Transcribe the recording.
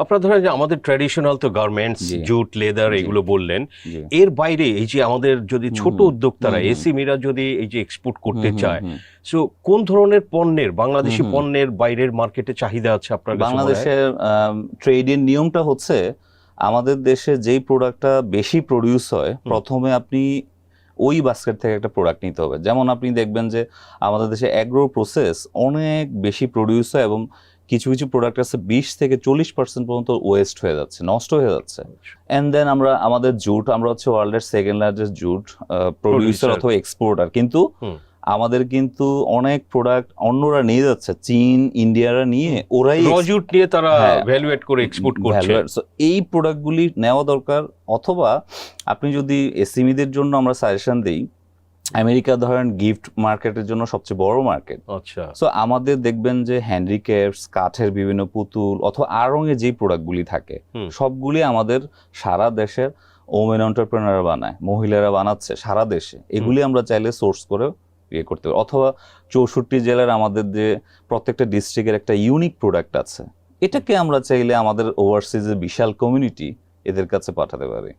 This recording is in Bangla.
আপনারা ধরেন যে আমাদের ট্র্যাডিশনাল তো গার্মেন্টস জুট লেদার এগুলো বললেন এর বাইরে এই যে আমাদের যদি ছোট উদ্যোক্তারা হুম। এসিমিরা যদি এই যে এক্সপোর্ট করতে চায় সো কোন ধরনের পণ্যের বাংলাদেশি। পণ্যের বাইরের মার্কেটে চাহিদা আছে আপনার? বাংলাদেশের ট্রেডের নিয়মটা হচ্ছে আমাদের দেশে যেই প্রোডাক্টটা বেশি প্রডিউস হয় প্রথমে আপনি ওই বাস্কেট থেকে একটা প্রোডাক্ট নিতে হবে যেমন আপনি দেখবেন যে আমাদের দেশে অ্যাগ্রো প্রসেস অনেক বেশি প্রডিউস হয় এবং কিছু কিছু প্রোডাক্ট আছে বিশ থেকে চল্লিশ পার্সেন্ট পর্যন্ত ওয়েস্ট হয়ে যাচ্ছে নষ্ট হয়ে যাচ্ছে। অ্যান্ড দেন আমরা আমাদের জুট আমরা হচ্ছে world's second largest jute producer অথবা এক্সপোর্টার কিন্তু আমাদের কিন্তু অনেক প্রোডাক্ট অন্যরা নিয়ে যাচ্ছে চীন ইন্ডিয়ারা নিয়ে ওরাই রজুট নিয়ে তারা। ভ্যালুয়েট করে এক্সপোর্ট করছে। এই প্রোডাক্টগুলি নেওয়া দরকার অথবা আপনি যদি এসিমিদের জন্য আমরা সাজেশন দিই আমেরিকা ধরেন গিফট মার্কেটের জন্য সবচেয়ে বড় মার্কেট। আচ্ছা। সো আমাদের দেখবেন যে হ্যান্ডিক্যাপস কাঠের বিভিন্ন পুতুল অথবা আর রঙের যেই প্রোডাক্টগুলি থাকে। সবগুলি আমাদের সারা দেশের ওমেন এন্টারপ্রেনাররা বানায় মহিলারা বানাচ্ছে সারা দেশে। এগুলি আমরা চাইলে সোর্স করে ইয়ে করতে পারি। অথবা চৌষট্টি জেলার আমাদের যে প্রত্যেকটা ডিস্ট্রিক্টের একটা ইউনিক প্রোডাক্ট আছে এটাকে আমরা চাইলে আমাদের ওভারসিজের বিশাল কমিউনিটি এদের কাছে পাঠাতে পারি।